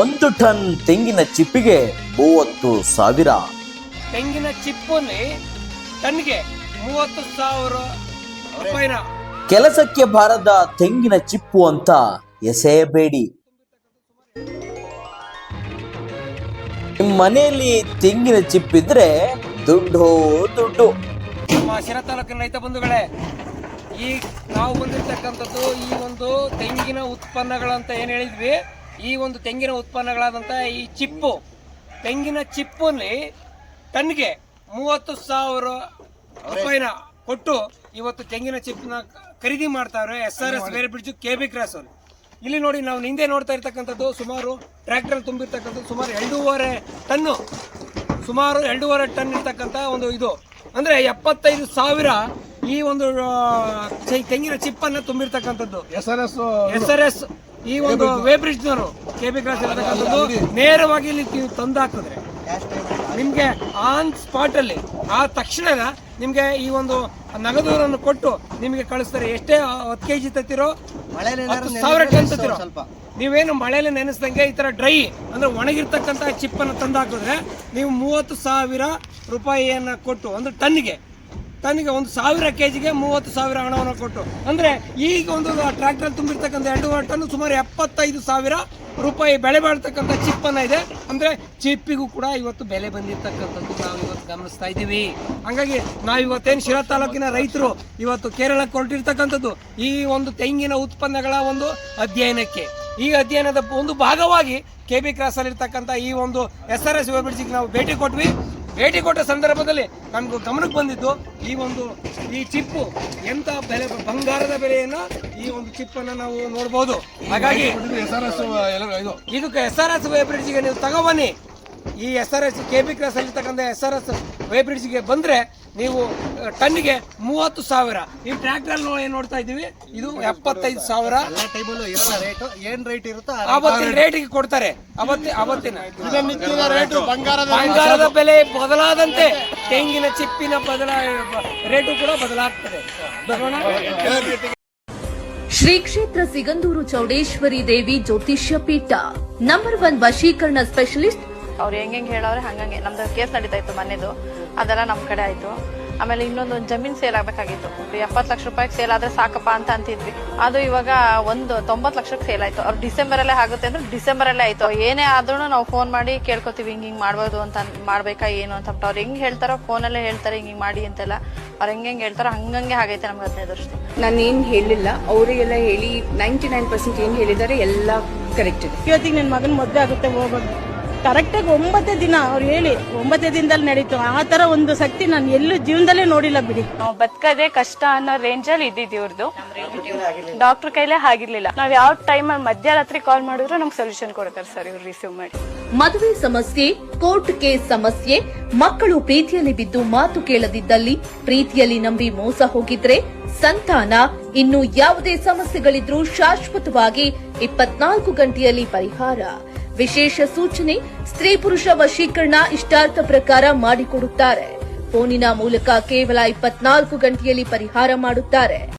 ಒಂದು ಟನ್ ತೆಂಗಿನ ಚಿಪ್ಪಿಗೆ ಮೂವತ್ತು ಸಾವಿರ. ತೆಂಗಿನ ಚಿಪ್ಪಲ್ಲಿ ಟನ್ಗೆ ಮೂವತ್ತು ಸಾವಿರ ರೂಪಾಯಿನ. ಕೆಲಸಕ್ಕೆ ಬಾರದ ತೆಂಗಿನ ಚಿಪ್ಪು ಅಂತ ಎಸೆಯಬೇಡಿ. ನಿಮ್ಮ ಮನೆಯಲ್ಲಿ ತೆಂಗಿನ ಚಿಪ್ಪಿದ್ರೆ ದುಡ್ಡು ದುಡ್ಡು. ನಮ್ಮ ಶಿರ ತಾಲೂಕಿನ ರೈತ ಬಂಧುಗಳೇ ಈ ನಾವು ಬಂದಿರ್ತಕ್ಕಂಥದ್ದು ಈ ಒಂದು ತೆಂಗಿನ ಉತ್ಪನ್ನಗಳಂತ ಏನು ಹೇಳಿದ್ವಿ? ಈ ಒಂದು ತೆಂಗಿನ ಉತ್ಪನ್ನಗಳಾದಂಥ ಈ ಚಿಪ್ಪು ತೆಂಗಿನ ಚಿಪ್ಪಲ್ಲಿ ಟನ್ಗೆ ಮೂವತ್ತು ಸಾವಿರ ರೂಪಾಯಿನ ಕೊಟ್ಟು ಇವತ್ತು ತೆಂಗಿನ ಚಿಪ್ಪನ್ನ ಖರೀದಿ ಮಾಡ್ತಾವ್ರೆ ಎಸ್ ಆರ್ ಎಸ್ ಬೇರೆ ಬ್ರಿಡ್ಜ್ ಕೆ ಬಿ ಕ್ರಾಸ್ ಅಲ್ಲಿ. ಇಲ್ಲಿ ನೋಡಿ ನಾವು ಹಿಂದೆ ನೋಡ್ತಾ ಇರ್ತಕ್ಕಂಥದ್ದು ಸುಮಾರು ಟ್ರ್ಯಾಕ್ಟರ್ ತುಂಬಿರ್ತಕ್ಕಂಥದ್ದು ಸುಮಾರು ಎರಡೂವರೆ ಟನ್ನು ಸುಮಾರು ಎರಡೂವರೆ ಟನ್ ಇರ್ತಕ್ಕಂಥ ಒಂದು ಇದು. ಅಂದ್ರೆ ಎಪ್ಪತ್ತೈದು ಸಾವಿರ ಈ ಒಂದು ತೆಂಗಿನ ಚಿಪ್ಪನ್ನು ತುಂಬಿರ್ತಕ್ಕಂಥದ್ದು. S R S S R S ಈ ಒಂದು ವೇಬ್ರಿಡ್ಜ್ನವರು ಕೆ ಬಿ ಕ್ರಾಸ್ ಇರತಕ್ಕಂಥದ್ದು ನೇರವಾಗಿ ಇಲ್ಲಿ ತಂದು ಹಾಕಿದ್ರೆ ನಿಮಗೆ ಆನ್ ಸ್ಪಾಟ್ ಅಲ್ಲಿ ಆ ತಕ್ಷಣ ನಿಮಗೆ ಈ ಒಂದು ನಗದೂರನ್ನು ಕೊಟ್ಟು ನಿಮಗೆ ಕಳಿಸ್ತಾರೆ. ಎಷ್ಟೇ ಹತ್ತು ಕೆ ಜಿ ತತ್ತಿರೋ ಸಾವಿರ ಟನ್ ತತ್ತಿರೋ. ನೀವೇನು ಮಳೆಯಲ್ಲಿ ನೆನೆಸ್ದಂಗೆ ಈ ತರ ಡ್ರೈ ಅಂದ್ರೆ ಒಣಗಿರ್ತಕ್ಕಂಥ ಚಿಪ್ಪನ್ನು ತಂದು ಹಾಕಿದ್ರೆ ನೀವು ಮೂವತ್ತು ಸಾವಿರ ರೂಪಾಯಿಯನ್ನು ಕೊಟ್ಟು ಅಂದ್ರೆ ಟನ್ಗೆ ಟನ್ಗೆ ಒಂದು ಸಾವಿರ ಕೆ ಜಿಗೆ ಮೂವತ್ತು ಸಾವಿರ ಹಣವನ್ನು ಕೊಟ್ಟು. ಅಂದ್ರೆ ಈಗ ಒಂದು ಟ್ರ್ಯಾಕ್ಟರ್ ತುಂಬಿರ್ತಕ್ಕಂಥ ಎರಡು ಟನ್ನು ಸುಮಾರು ಎಪ್ಪತ್ತೈದು ಸಾವಿರ ರೂಪಾಯಿ ಬೆಳೆ ಬಾಳ್ತಕ್ಕಂಥ ಚಿಪ್ಪನ್ನು ಇದೆ. ಅಂದ್ರೆ ಚಿಪ್ಪಿಗೂ ಕೂಡ ಇವತ್ತು ಬೆಲೆ ಬಂದಿರತಕ್ಕಂಥದ್ದು ನಾವು ಇವತ್ತು ಗಮನಿಸ್ತಾ ಇದ್ದೀವಿ. ಹಾಗಾಗಿ ನಾವು ಇವತ್ತೇನು ಶಿರಾ ತಾಲೂಕಿನ ರೈತರು ಇವತ್ತು ಕೇರಳಕ್ಕೆ ಹೊರಟಿರ್ತಕ್ಕಂಥದ್ದು ಈ ಒಂದು ತೆಂಗಿನ ಉತ್ಪನ್ನಗಳ ಒಂದು ಅಧ್ಯಯನಕ್ಕೆ. ಈ ಅಧ್ಯಯನದ ಒಂದು ಭಾಗವಾಗಿ ಕೆ ಬಿ ಕ್ರಾಸಲ್ಲಿರ್ತಕ್ಕಂಥ ಈ ಒಂದು ಎಸ್ ಆರ್ ಎಸ್ ಬ್ರಿಡ್ಜಿಗೆ ನಾವು ಭೇಟಿ ಕೊಟ್ವಿ. ಭೇಟಿ ಕೊಟ್ಟ ಸಂದರ್ಭದಲ್ಲಿ ನಮ್ಗೆ ಗಮನಕ್ಕೆ ಬಂದಿದ್ದು ಈ ಒಂದು ಈ ಚಿಪ್ಪು ಎಂತ ಬೆಲೆ ಬಂಗಾರದ ಬೆಲೆಯನ್ನ ಈ ಒಂದು ಚಿಪ್ಪನ್ನು ನಾವು ನೋಡ್ಬೋದು. ಹಾಗಾಗಿ ಎಸ್ ಆರ್ ಎಸ್ ಇದು. ಇದಕ್ಕೆ ಎಸ್ ಆರ್ ಎಸ್ ವೈಬ್ರಿಡ್ಜ್ಗೆ ನೀವು ತಗೊಬನ್ನಿ ಈ S R S K B cross ಅಲ್ಲಿರ್ತಕ್ಕಂಥ ಎಸ್ ಆರ್ ಎಸ್ ವೈಬ್ರಿಡ್ಜ್ಗೆ ಬಂದರೆ ಬಂದ್ರೆ ನೀವು ಟನ್ಗೆ ಟನ್ನಿಗೆ ಮೂವತ್ತು ಸಾವಿರ. ಈ ಟ್ರ್ಯಾಕ್ಟರ್ ಏನು ನೋಡ್ತಾ ಇದ್ದೀವಿ. ಇದು ಎಪ್ಪತ್ತೈದು ಸಾವಿರ. ರೇಟು ಏನ್ ರೇಟ್ ಇರುತ್ತೋ ಆ ಅವತ್ತಿನ ರೇಟಿಗೆ ಕೊಡ್ತಾರೆ. ಅವತ್ತಿ ಅವತ್ತಿನ. ಬಂಗಾರದ ಬೆಲೆ ಬದಲಾದಂತೆ ತೆಂಗಿನ ಚಿಪ್ಪಿನ ಬದಲ ರೇಟು ಕೂಡ ಬದಲಾಗ್ತದೆ. ಶ್ರೀ ಕ್ಷೇತ್ರ ಸಿಗಂದೂರು ಚೌಡೇಶ್ವರಿ ದೇವಿ ಜ್ಯೋತಿಷ್ಯ ಪೀಠ. ನಂಬರ್ ಒನ್ ವಶೀಕರಣ ಸ್ಪೆಷಲಿಸ್ಟ್ ಅವ್ರು ಹೆಂಗೆ ಹೇಳೋರೆ ಹಂಗಂಗೆ. ನಮ್ದು ಕೇಸ್ ನಡೀತಾ ಇತ್ತು ಮನೆದು ಅದೆಲ್ಲ ನಮ್ಮ ಕಡೆ ಆಯಿತು. ಆಮೇಲೆ ಇನ್ನೊಂದು ಜಮೀನು ಜಮೀನ್ ಸೇಲ್ ಆಗ್ಬೇಕಾಗಿತ್ತು ಎಪ್ಪತ್ತು ಲಕ್ಷ ರೂಪಾಯಿಗೆ ಸೇಲ್ ಆದರೆ ಸಾಕಪ್ಪ ಅಂತ ಅಂತಿದ್ವಿ. ಅದು ಇವಾಗ ಒಂದು ತೊಂಬತ್ತು ಲಕ್ಷಕ್ಕೆ ಸೇಲ್ ಆಯ್ತು. ಅವ್ರು ಡಿಸೆಂಬರ್ ಅಲ್ಲೇ ಆಗುತ್ತೆ ಅಂದ್ರೆ ಡಿಸೆಂಬರ್ ಅಲ್ಲೇ ಆಯ್ತು. ಏನೇ ಆದ್ರೂ ನಾವು ಫೋನ್ ಮಾಡಿ ಕೇಳ್ಕೊತೀವಿ ಹಿಂಗೆ ಹಿಂಗೆ ಮಾಡ್ಬೋದು ಅಂತ ಮಾಡಬೇಕಾ ಏನು ಅಂತ. ಬಿಟ್ಟು ಅವ್ರು ಹೆಂಗೆ ಹೇಳ್ತಾರೋ ಫೋನಲ್ಲೇ ಹೇಳ್ತಾರೆ ಹಿಂಗೆ ಹಿಂಗ್ ಮಾಡಿ ಅಂತೆಲ್ಲ. ಅವ್ರು ಹೆಂಗ್ ಹೆಂಗ್ ಹೇಳ್ತಾರೋ ಹಂಗಂಗೆ ಆಗೈತೆ ನಮ್ಗೆ ಹದಿನೈದು ವರ್ಷ ನಾನು ಏನು ಹೇಳಿಲ್ಲ. ಅವರಿಗೆಲ್ಲ ಹೇಳಿ ನೈಂಟಿ ನೈನ್ ಪರ್ಸೆಂಟ್ ಏನು ಹೇಳಿದ್ದಾರೆ ಎಲ್ಲ ಕರೆಕ್ಟ್ ಇದೆ. ಇವತ್ತಿಗೆ ನನ್ನ ಮಗನ ಮದುವೆ ಆಗುತ್ತೆ ಹೋಗೋದು. ಕರೆಕ್ಟಾಗಿ ಒಂಬತ್ತೇ ದಿನ ಅವ್ರು ಹೇಳಿ ಒಂಬತ್ತೇ ದಿನದಲ್ಲಿ ನಡೀತು. ಆ ತರ ಒಂದು ಶಕ್ತಿ ನಾನು ಎಲ್ಲೂ ಜೀವನದಲ್ಲೇ ನೋಡಿಲ್ಲ ಬಿಡಿ. ನಾವು ಬದುಕದೆ ಕಷ್ಟ ಅನ್ನೋ ರೇಂಜಲ್ಲಿ ಇದ್ದಿದ್ದು ಇವ್ರದ್ದು ಡಾಕ್ಟರ್ ಕೈಲೇ ಆಗಿರ್ಲಿಲ್ಲ. ನಾವ್ ಯಾವ ಟೈಮಲ್ಲಿ ಮಧ್ಯರಾತ್ರಿ ಕಾಲ್ ಮಾಡಿದ್ರು ನಮ್ಗೆ ಸೊಲ್ಯೂಷನ್ ಕೊಡ್ತಾರೆ ಸರ್ ಇವ್ರು ರಿಸೀವ್ ಮಾಡಿ. ಮದುವೆ ಸಮಸ್ಯೆ ಕೋರ್ಟ್ ಕೇಸ್ ಸಮಸ್ಯೆ ಮಕ್ಕಳು ಪ್ರೀತಿಯಲ್ಲಿ ಬಿದ್ದು ಮಾತು ಕೇಳದಿದ್ದಲ್ಲಿ ಪ್ರೀತಿಯಲ್ಲಿ ನಂಬಿ ಮೋಸ ಹೋಗಿದ್ರೆ ಸಂತಾನ ಇನ್ನು ಯಾವುದೇ ಸಮಸ್ಯೆಗಳಿದ್ರೂ ಶಾಶ್ವತವಾಗಿ ಇಪ್ಪತ್ನಾಲ್ಕು ಗಂಟೆಯಲ್ಲಿ ಪರಿಹಾರ. ವಿಶೇಷ ಸೂಚನೆ, ಸ್ತ್ರೀ ಪುರುಷ ವಶೀಕರಣ ಇಷ್ಟಾರ್ಥ ಪ್ರಕಾರ ಮಾಡಿಕೊಡುತ್ತಾರೆ. ಫೋನಿನ ಮೂಲಕ ಕೇವಲ ಇಪ್ಪತ್ನಾಲ್ಕು ಗಂಟೆಯಲ್ಲಿ ಪರಿಹಾರ ಮಾಡುತ್ತಾರೆ.